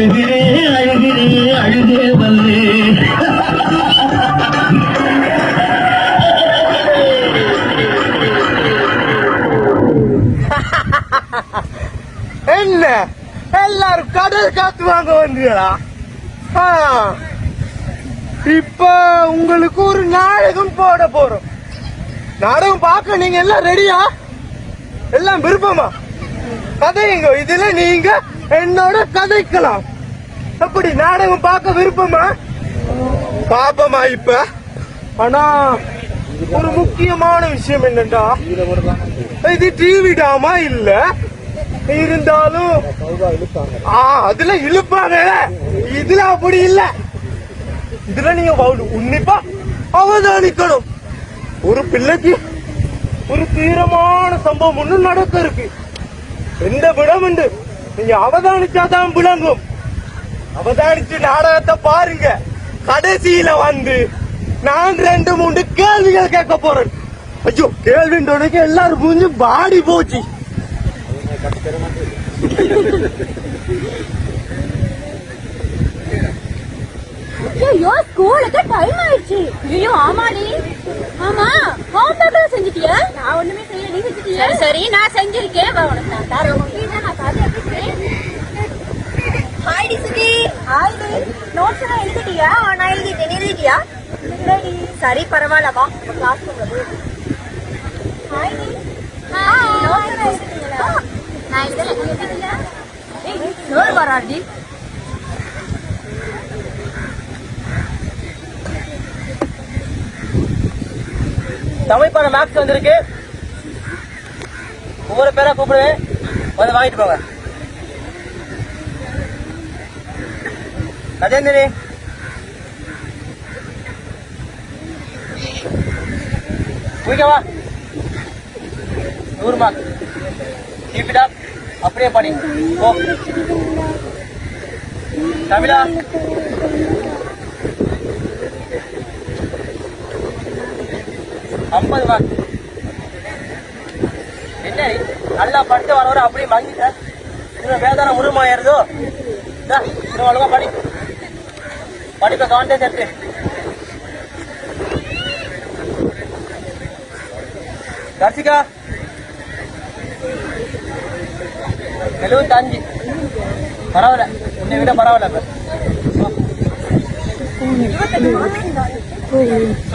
அழுகிறே அழுகிறே அழுகே வல்லே. என்ன? எல்லாரும் கடல் காத்து வாங்க வந்தீங்களா ஆ. இப்ப உங்களுக்கு ஒரு நாடகம் போட போறோம். நாடகம் பார்க்க நீங்க எல்லாம் ரெடியா எல்லாம் விருப்பமா? கதைங்க இதுல நீங்க என்னோட கதைக்கலாம். அப்படி நாடகம் பார்க்க விருப்பமா? பாப்பமா இப்ப? ஆனா ஒரு முக்கியமான விஷயம் என்னண்டா? இது டிவி டாமா இல்ல? இருந்தாலும் ஆ அதுல இழுப்பாங்க. இதுல அப்படி இல்ல. இதுல நீங்க உன்னிப்பா அவதானிக்கணும். ஒரு பிள்ளைக்கு ஒரு தீரமான சம்பவம் ஒண்ணு நடக்க இருக்கு. எந்த விடம் உண்டு நீங்க அவதானிச்சாதான் விளங்கும். அவதானிச்சு நாடகத்தை பாருங்க. கடைசியில வந்து நான் ரெண்டு மூணு கேள்விகள் கேட்க போறேன். ஐயோ கேள்வின்றோனைக்கு எல்லாரும் மூஞ்சி பாடி போச்சு. ஐயோ ஸ்கூலுக்கு டைம் ஆயிடுச்சு. ஐயோ ஆமாடி. ஆமா ஹோம் ஒர்க் செஞ்சுட்டியா? நான் ஒண்ணுமே செய்யல. நீ செஞ்சுட்டியா? சரி சரி நான் செஞ்சிருக்கேன். உனக்கு நான் தரேன். நான் ஹாய் டி சுதி ஹாய் டி நோட்ஸ் எல்லாம் எழுதிட்டியா? நான் எழுதிட்டேன். எழுதிட்டியா? இல்லடி சரி பரவாயில்ல. வா கிளாஸ் போகுது ஹாய் டி ஹாய் நோட்ஸ் எல்லாம் எழுதிட்டீங்களா நான் எழுதிட்டியா? ஏய் நோர் வராடி தமிழ் பாடம் மேக்ஸ் வந்திருக்கு. ஒவ்வொரு பேரா கூப்பிடுவேன். வந்து வாங்கிட்டு போங்க. கஜேந்திரி. குயிக்கவா நூறு மார்க் கீப் அப்படியே படி. ஓ தமிழா ஐம்பது மார்க் என்ன நல்லா பட்டு வர வர அப்படியே மங்கிட்ட. இன்னும் வேதாரம் இன்னும் ஏறுதோ படி. படி படிப்ப கான்டென்ட் எடுத்து தர்சிகா எழுபத்தஞ்சு பரவாயில்ல. உன்னை விட பரவாயில்ல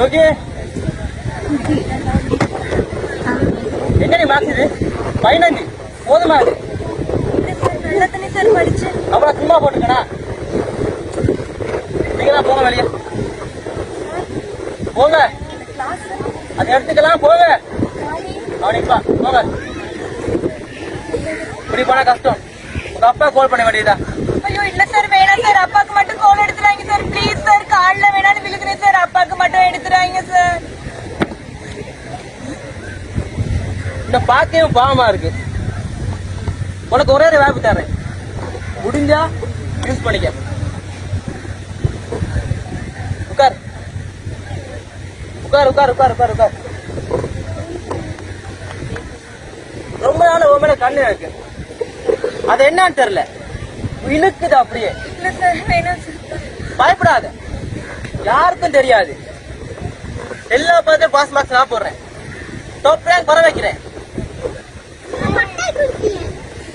ஓகே என்னடி மார்க்ஸ் இது? பதினஞ்சு. போதுமா இது? அப்புறம் சும்மா போட்டுக்கணா நீங்களா போங்க வெளியே. போங்க. அது எடுத்துக்கலாம் போங்க. அவனிப்பா போங்க. இப்படி போனா கஷ்டம். உங்க அப்பா கால் பண்ண வேண்டியதா ஐயோ இல்ல சார் வேணாம் சார் அப்பாக்கு மட்டும் கால் எடுத்துறாங்க சார் ப்ளீஸ் சார் கால்ல வேணாலும் விழுகிறேன் சார் அப்பாக்கு மட்டும் எடுத்துறாங்க சார் இந்த பாக்கையும் பாவமா இருக்கு. உனக்கு ஒரே ஒரு வாய்ப்பு தரேன் முடிஞ்சா யூஸ் பண்ணிக்க உட்கார் உட்கார் உட்கார் உட்கார் உட்கார் உட்கார். ரொம்ப நாள் உன் மேல கண்ணு இருக்கு. அது என்னன்னு தெரியல. இழுக்குது அப்படியே. பயப்படாத. யாருக்கும் தெரியாது. எல்லா பார்த்து பாஸ் மார்க்ஸ் நான் போடுறேன். டாப் ரேங்க் வர வைக்கிறேன்.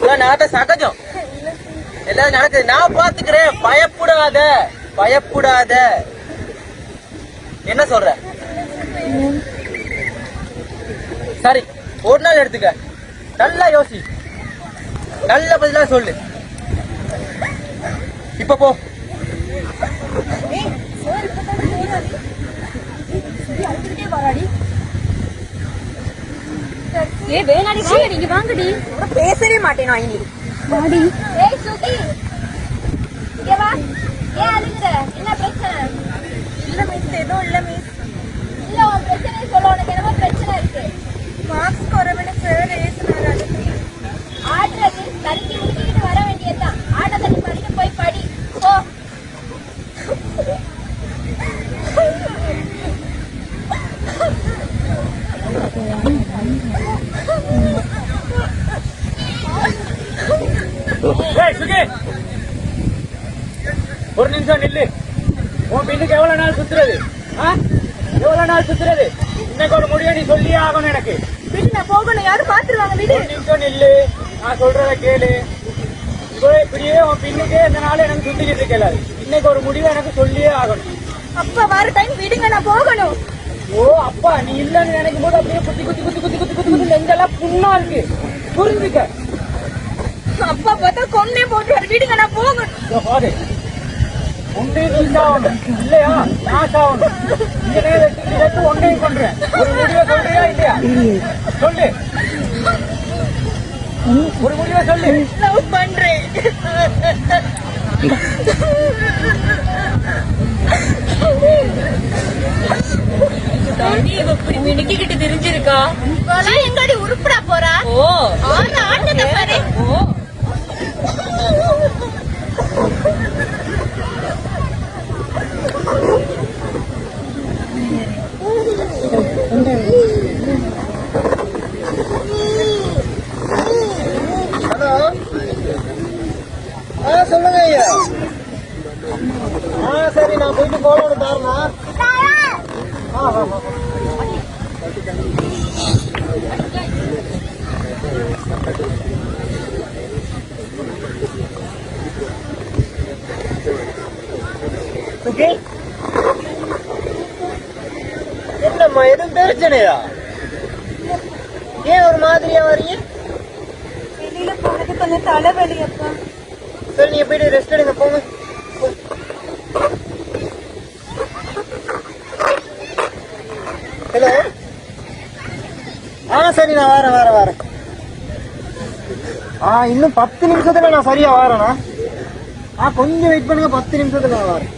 நடத்த சகஜம். எல்லாம் நடக்குது. நான் பாத்துக்கிறேன். பயப்படாத. பயப்படாத. என்ன சொல்ற? சரி ஒரு நாள் எடுத்துக்க. நல்லா யோசி. நல்ல பதிலா சொல்லு. இப்ப போ. ஏ வேணாடி வாங்க நீங்க வாங்கடி. பேசவே மாட்டேன் நான் இனி வாடி. ஏய் சுகி. இங்க வா. ஏன் அழுகுற? என்ன பிரச்சனை? இல்ல மிஸ் எதுவும் இல்ல மிஸ் சொல்ல உனக்கு என்னமோ பிரச்சனை இருக்கு. மார்க்ஸ் குறைவுன்னு சார் ஏசுனாரு ஆடுறது தண்ணி ஊத்திக்கிட்டு வர வேண்டியதுதான். ஆட தண்ணி படிக்க போய் படி. போ. ஏய் நிமிஷம் நில்லு. உன் பின்னுக்கு எவ்வளவு நாள் சுத்துறது? ஆ? எவ்வளவு நாள் சுத்துறது? இன்னைக்கு ஒரு முடிவை நீ சொல்லியே ஆகணும் எனக்கு. நான் போகணும். யாரும் பாத்துருவாங்க வீடு. நிமிஷம் நில்லு. நான் சொல்றத கேளு. இப்போ இப்படியே உன் பின்னுக்கே இந்த நாள் எனக்கு சுத்திக்கிட்டு இருக்கல இன்னைக்கு ஒரு முடிவை எனக்கு சொல்லியே ஆகணும். அப்பா வர டைம் விடுங்க நான் போகணும். ஓ அப்பா நீ இல்லன்னு நினைக்கும் போது அப்படியே குத்தி குத்தி குத்தி குத்தி குத்தி குத்தி குத்தி நெஞ்செல்லாம் புண்ணா இருக்கு. புரிஞ்சுக்க. அப்பா பார்த்தா கொன்னே போட்டு விடுங்க நான் போகணும். ஒன்றே இல்லையா? நான் சாவணும் இந்த நேரத்துக்கு சேர்த்து ஒன்றையும் கொண்டுறேன் ஒரு முடிவை சொல்றியா இல்லையா? சொல்லு. ஒரு முடிவை சொல்லு. லவ் பண்றேன் இப்படி மினுக்கிட்டு தெரிஞ்சிருக்கா? எங்கடி உருப்படா போறா? ஓ. ஆட்டத்தை பாரு ஓ ஹலோ ஆ சொல்லுங்க ஐயா ஆ சரி நான் போயிட்டு போகணும் பாருண்ணா ஆ ஆ ஆ சுகி என்னம்மா எதுவும் பிரச்சனையா? ஏன் ஒரு மாதிரியா வரீங்க வெளியில போனது கொஞ்சம் தலைவலி அப்பா. சரி நீங்க போயிட்டு ரெஸ்ட் எடுங்க போங்க. ஹலோ ஆ சரி நான் வரேன் வரேன் வரேன். ஆ இன்னும் பத்து நிமிஷத்துல நான் சரியா வரேண்ணா ஆ கொஞ்சம் வெயிட் பண்ணுங்க பத்து நிமிஷத்துல நான் வரேன்.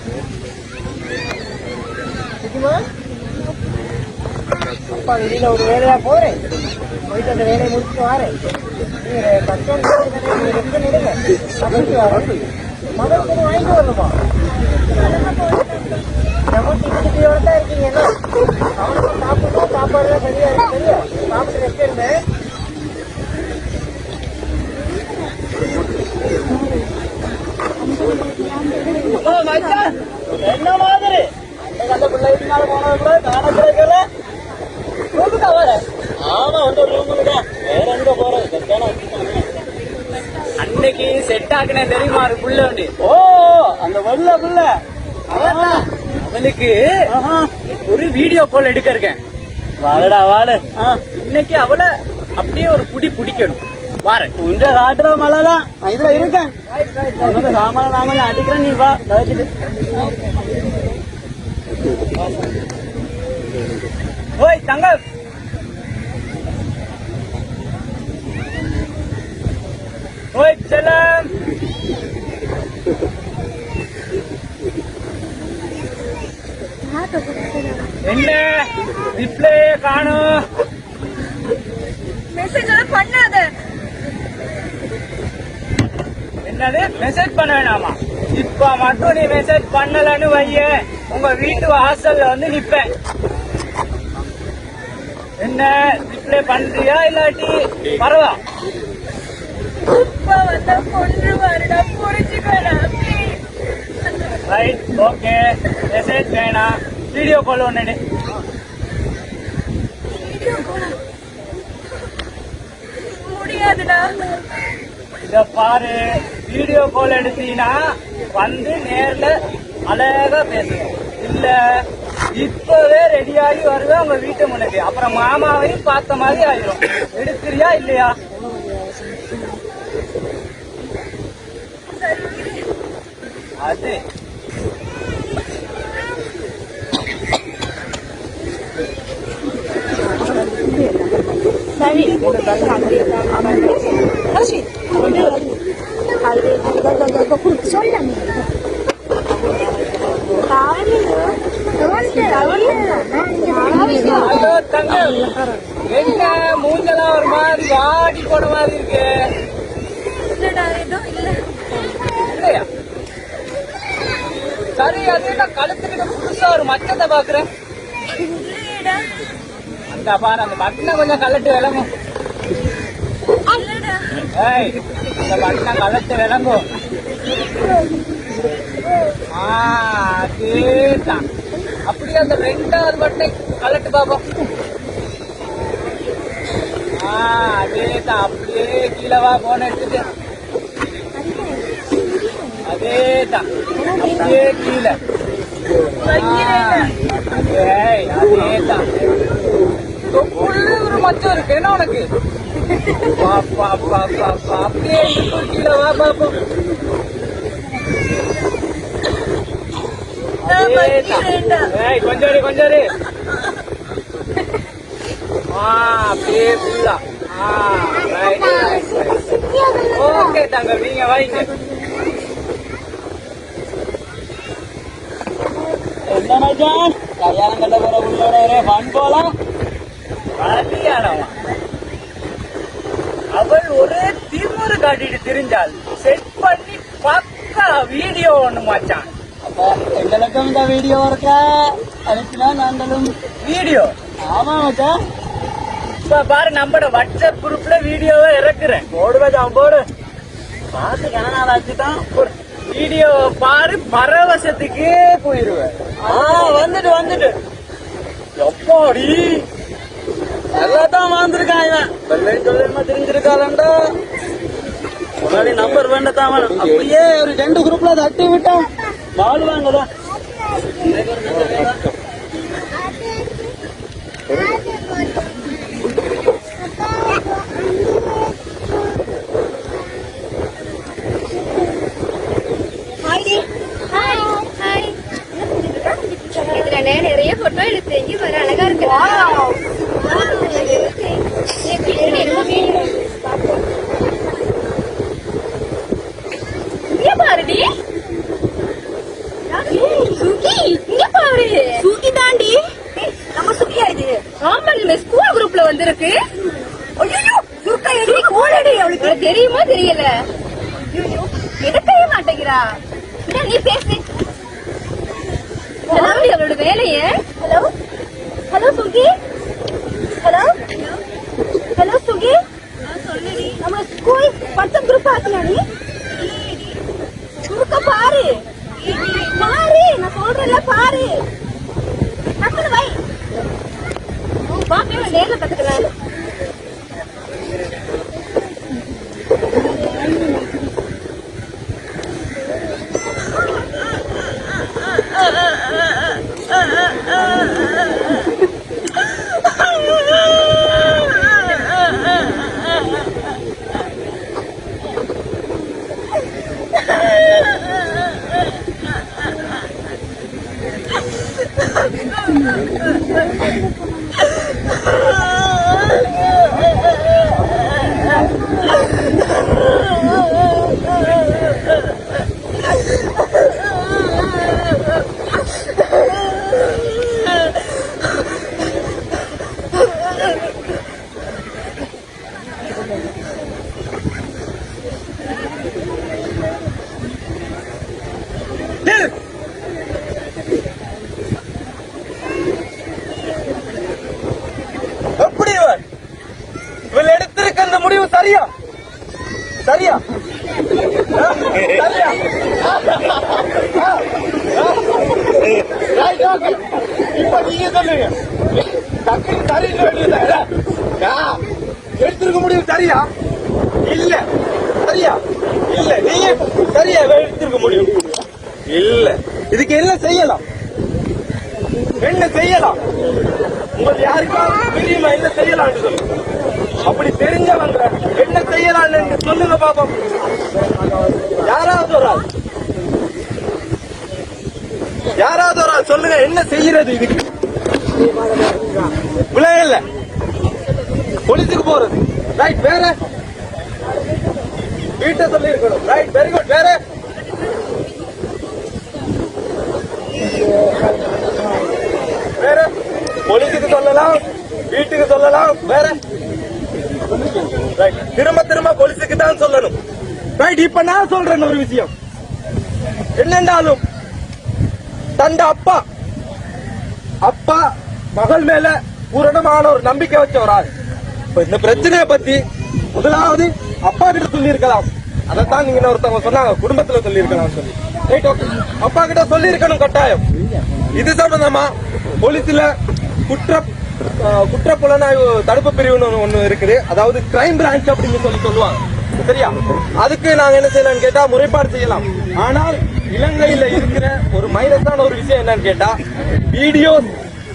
கிடைக்குமா? அப்பா வெளியில ஒரு வேலையா போறேன். போயிட்டு அந்த வேலையை முடிச்சு வரேன். நீங்க பஸ் ஸ்டாண்ட் ரெஸ்ட் பண்ணிடுங்க நான் கொஞ்சம் வாங்கிட்டு வரணுமா? நம்ம டிக்கெட்டியோட தான் என்ன? அவனுக்கு சாப்பிடணும் சாப்பாடு சரியா இருக்கு சரியா? சாப்பிட்டு ரெஸ்ட் என்ன மாதிரி? அந்த பிள்ளை பின்னால போனது கூட காண கிடைக்கல ரூமுக்கா வர ஆமா வந்து ரூமுக்கு தான் வேற எங்க போறது அன்னைக்கு செட் ஆக்குனே தெரியுமா? ஒரு புள்ள உண்டு ஓ அந்த வெள்ள புள்ள. அவன் அவனுக்கு ஒரு வீடியோ கால் எடுக்க இருக்கேன் வாடா. வாடு இன்னைக்கு அவளை அப்படியே ஒரு புடி பிடிக்கணும். வாரேன் உங்க காட்டுற மழை தான் இதுல இருக்கேன். சாமான கொஞ்சம் அடிக்கிறேன் நீ வா. ஓய் தங்கம். ஓய் செல்லம். என்ன? ரிப்ளே காணும். மெசேஜ் எல்லாம் பண்ணாத. என்னது? மெசேஜ் பண்ண வேணாமா? இப்ப மட்டும் நீ மெசேஜ் பண்ணலன்னு வைய உங்க வீட்டு வாசல்ல வந்து நிப்பேன். என்ன ரிப்ளை பண்றியா இல்லாட்டி புரிஞ்சுக்கடா ரைட் ஓகே மெசேஜ் வேணாம் வீடியோ கால் ஒன்னு முடியாதுடா. இத பாரு. வீடியோ கால் எடுத்தீங்கன்னா வந்து நேர்ல அழகா பேசணும் இல்ல. இப்பவே ரெடியாகி வருவேன் உங்க வீட்டு முன்னாடி. அப்புறம் மாமாவையும் பார்த்த மாதிரி ஆயிரும். எடுக்கிறியா இல்லையா? அது. ஹலோ தங்கம் என்ன மூஞ்செல்லாம் ஒரு மாதிரி வாடி போன மாதிரி இருக்கு இல்லையா சரி அது என்ன கழுத்துக்கிட்ட புதுசா ஒரு மச்சத்தை பாக்குறேன் அந்த பாரு அந்த பட்டனை கொஞ்சம் கலட்டு விளங்கும் ஏய் இந்த பட்டனை கலட்டு விளங்கும் ஆ அதுதான். அப்படியே அந்த ரெண்டாவது பட்டை கலட்டு பாப்போம். ஆ அதேதான் அப்படியே கீழே வா போன எடுத்துட்டு. அதேதான் அப்படியே கீழே. அதே தொப்புள்ள ஒரு மச்சம் இருக்கு என்ன உனக்கு? வா, வா. அப்படியே கீழே வா பாப்போம் அதேதான். ஏய், கொஞ்சம் கொஞ்சம் அப்படியே ஃபுல்லா ஓகே தங்க நீங்க வைங்க. என்ன மச்சான்? கல்யாணம் கட்ட போற உள்ளோட ஒரே ஃபன் போலாம் கல்யாணமா அவள் ஒரே திமுரு காட்டிட்டு திரிஞ்சாள் செட் பண்ணி பக்கா வீடியோ ஒண்ணு மச்சான். எங்களுக்கும் இந்த வீடியோ இருக்கா அனுப்பினா நாங்களும் வீடியோ ஆமா மச்சான் இப்ப பாரு நம்மட வாட்ஸ்அப் குரூப்ல வீடியோவை இறக்குறேன். போடு மச்சான் போடு. பார்த்து கன நாள் ஆச்சுதான் வீடியோ பாரு பரவசத்துக்கே போயிருவேன். ஆ வந்துட்டு வந்துட்டு. எப்பாடி? எல்லாத்தான் வாழ்ந்துருக்கான் இவன். வெள்ளை சொல்லிருமா தெரிஞ்சிருக்காளண்டா. முன்னாடி நம்பர் வேண்டத்தான் வேணும் அப்படியே ஒரு ரெண்டு குரூப்ல தட்டி விட்டோம் வாழ்வாங்கதான் ஹாய்டி ஹாய் ஹாய் இதுல நான் நிறைய போட்டோ எடுத்தேன் இங்க வர அழகா இருக்கு இங்க பாருடி சுகி இங்க பாரு சுகி தாண்டி நம்ம சுகியா இது ஆமா நம்ம ஸ்கூல் குரூப்ல வந்திருக்கு ஐயோ சுக்கா எடி கோலடி அவளுக்கு தெரியுமா தெரியல. ஐயோ எடுக்கவே மாட்டேங்கிறா. என்ன நீ பேசு. அதாவது அவளோட வேலைய? Hello? Hello Suki? Hello? Hello Suki? நம்ம ஸ்கூல் பட்டம் குரூப் ஆக்கியா நீ? குறுக்க பாரு. பாரு நான் சொல்றேன்ல பாரு. டக்குனு வை. பாக்கவே நேரில் கத்துக்கிறேன் நில்லு. எப்படி இவர் இவள் எடுத்திருக்க அந்த முடிவு சரியா? சரியா? ஆ? சரியா? இப்ப நீங்க சொல்லுங்க. டக்குனு சரின்னு எடுத்திருக்க முடிவு சரியா? இல்ல. சரியா? இல்ல நீங்க சரியா எடுத்திருக்க முடியும் இல்ல. இதுக்கு என்ன செய்யலாம்? என்ன செய்யலாம்? உங்களுக்கு யாருக்காவது தெரியுமா என்ன செய்யலாம்னு சொல்லுங்க அப்படி தெரிஞ்சவங்க என்ன செய்யலாம்னு சொல்லுங்க பாப்போம். யாராவது ஒரு ஆள். யாராவது ஒரு ஆள் சொல்லுங்க என்ன செய்யறது இதுக்கு? விளைய இல்ல. போலீஸுக்கு போறது. ரைட் வேற? வீட்டை சொல்லி இருக்கணும் ரைட் வெரி குட் வேற? வேற? போலீஸுக்கு சொல்லலாம் வீட்டுக்கு சொல்லலாம் வேற. திரும்ப திரும்ப போலீஸுக்கு தான் சொல்லணும். ரைட் இப்ப நான் சொல்றேன் ஒரு விஷயம். என்னென்றாலும் தண்ட அப்பா அப்பா மகள் மேல பூரணமான ஒரு நம்பிக்கை வச்ச ஒரு ஆள் இப்ப இந்த பிரச்சனையை பத்தி முதலாவது அப்பா கிட்ட சொல்லி இருக்கலாம் அதைத்தான் நீங்க ஒருத்தவங்க சொன்னாங்க குடும்பத்துல சொல்லி இருக்கலாம் சொல்லி. ரைட் ஓகே அப்பா கிட்ட சொல்லி இருக்கணும் கட்டாயம். இது சம்பந்தமா போலீஸ்ல குற்ற குற்ற புலனாய்வு தடுப்பு பிரிவுன்னு ஒன்று ஒண்ணு இருக்குது. அதாவது கிரைம் பிரான்ச் அப்படின்னு சொல்லி சொல்லுவாங்க. சரியா? அதுக்கு நாங்க என்ன செய்யலாம்னு கேட்டா முறைப்பாடு செய்யலாம். ஆனால் இலங்கையில இருக்கிற ஒரு மைனஸான ஒரு விஷயம் என்னன்னு கேட்டா வீடியோ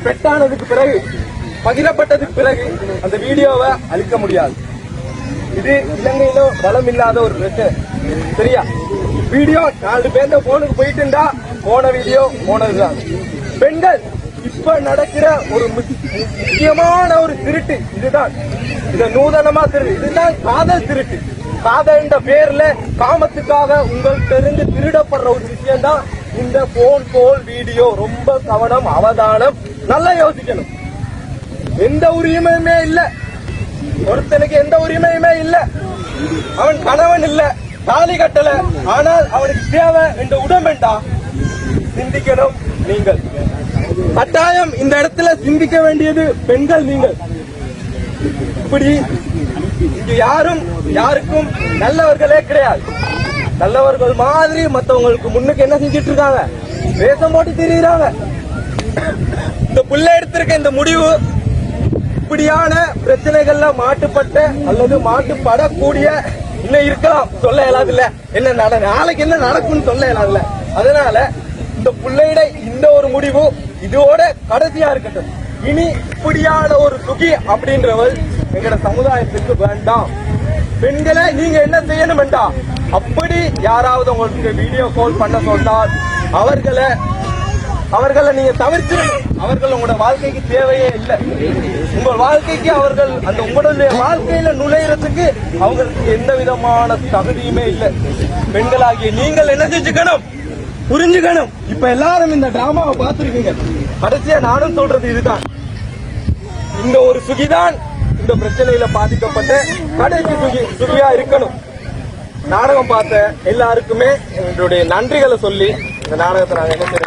பெட்டானதுக்கு பிறகு பகிரப்பட்டதுக்கு பிறகு அந்த வீடியோவை அழிக்க முடியாது. இது இலங்கையில பலம் இல்லாத ஒரு பிரச்சனை. சரியா? வீடியோ நாலு பேர்ந்த போனுக்கு போயிட்டு இருந்தா போன வீடியோ போனதுதான். பெண்கள் இப்ப நடக்கிற ஒரு முக்கியமான ஒரு திருட்டு இதுதான். இத நூதனமா திருட்டு இதுதான் காதல் திருட்டு. காதல்ன்ற பேர்ல காமத்துக்காக உங்கள் தெரிந்து திருடப்படுற ஒரு விஷயம் தான் இந்த போன் போல் வீடியோ. ரொம்ப கவனம் அவதானம். நல்லா யோசிக்கணும். எந்த உரிமையுமே இல்ல. ஒருத்தனுக்கு எந்த உரிமையுமே இல்ல. அவன் கணவன் இல்லை. தாலி கட்டல. ஆனால் அவனுக்கு தேவை என்ற உடம்பெண்டா சிந்திக்கணும் நீங்கள். கட்டாயம் இந்த இடத்துல சிந்திக்க வேண்டியது பெண்கள் நீங்கள். இப்படி இங்கு யாரும் யாருக்கும் நல்லவர்களே கிடையாது. நல்லவர்கள் மாதிரி மத்தவங்களுக்கு முன்னுக்கு என்ன செஞ்சிட்டு இருக்காங்க வேஷம் போட்டு திரியுறாங்க. இந்த புள்ள எடுத்திருக்க இந்த முடிவு இப்படியான பிரச்சனைகள்ல மாட்டுப்பட்ட அல்லது மாட்டுப்படக்கூடிய இன்னும் இருக்கலாம். சொல்ல இயலாது இல்ல என்ன நட நாளைக்கு என்ன நடக்கும்னு சொல்ல இயலாது இல்ல அதனால இந்த பிள்ளையிட இந்த ஒரு முடிவு இதோட கடைசியா இருக்கட்டும். இனி இப்படியான ஒரு சுகி அப்படின்றவர் எங்கட சமுதாயத்துக்கு வேண்டாம். பெண்களை நீங்க என்ன செய்யணும் வேண்டாம் அப்படி யாராவது உங்களுக்கு வீடியோ கால் பண்ண சொன்னால் அவர்களை அவர்களை நீங்க தவிர்த்து அவர்கள் உங்களோட வாழ்க்கைக்கு தேவையே இல்லை. உங்கள் வாழ்க்கைக்கு அவர்கள் அந்த உங்களுடைய வாழ்க்கையில நுழையறதுக்கு அவங்களுக்கு எந்த விதமான தகுதியுமே இல்லை. பெண்களாகிய நீங்கள் என்ன செஞ்சுக்கணும்? புரிஞ்சுக்கணும். இப்ப எல்லாரும் இந்த டிராமாவை பார்த்துருக்கீங்க. கடைசியா நானும் சொல்றது இதுதான். இந்த ஒரு சுகிதான் இந்த பிரச்சனையில பாதிக்கப்பட்ட கடைசி சுகி சுகியா இருக்கணும். நாடகம் பார்த்த எல்லாருக்குமே எங்களுடைய நன்றிகளை சொல்லி இந்த நாடகத்தை நாங்கள் என்ன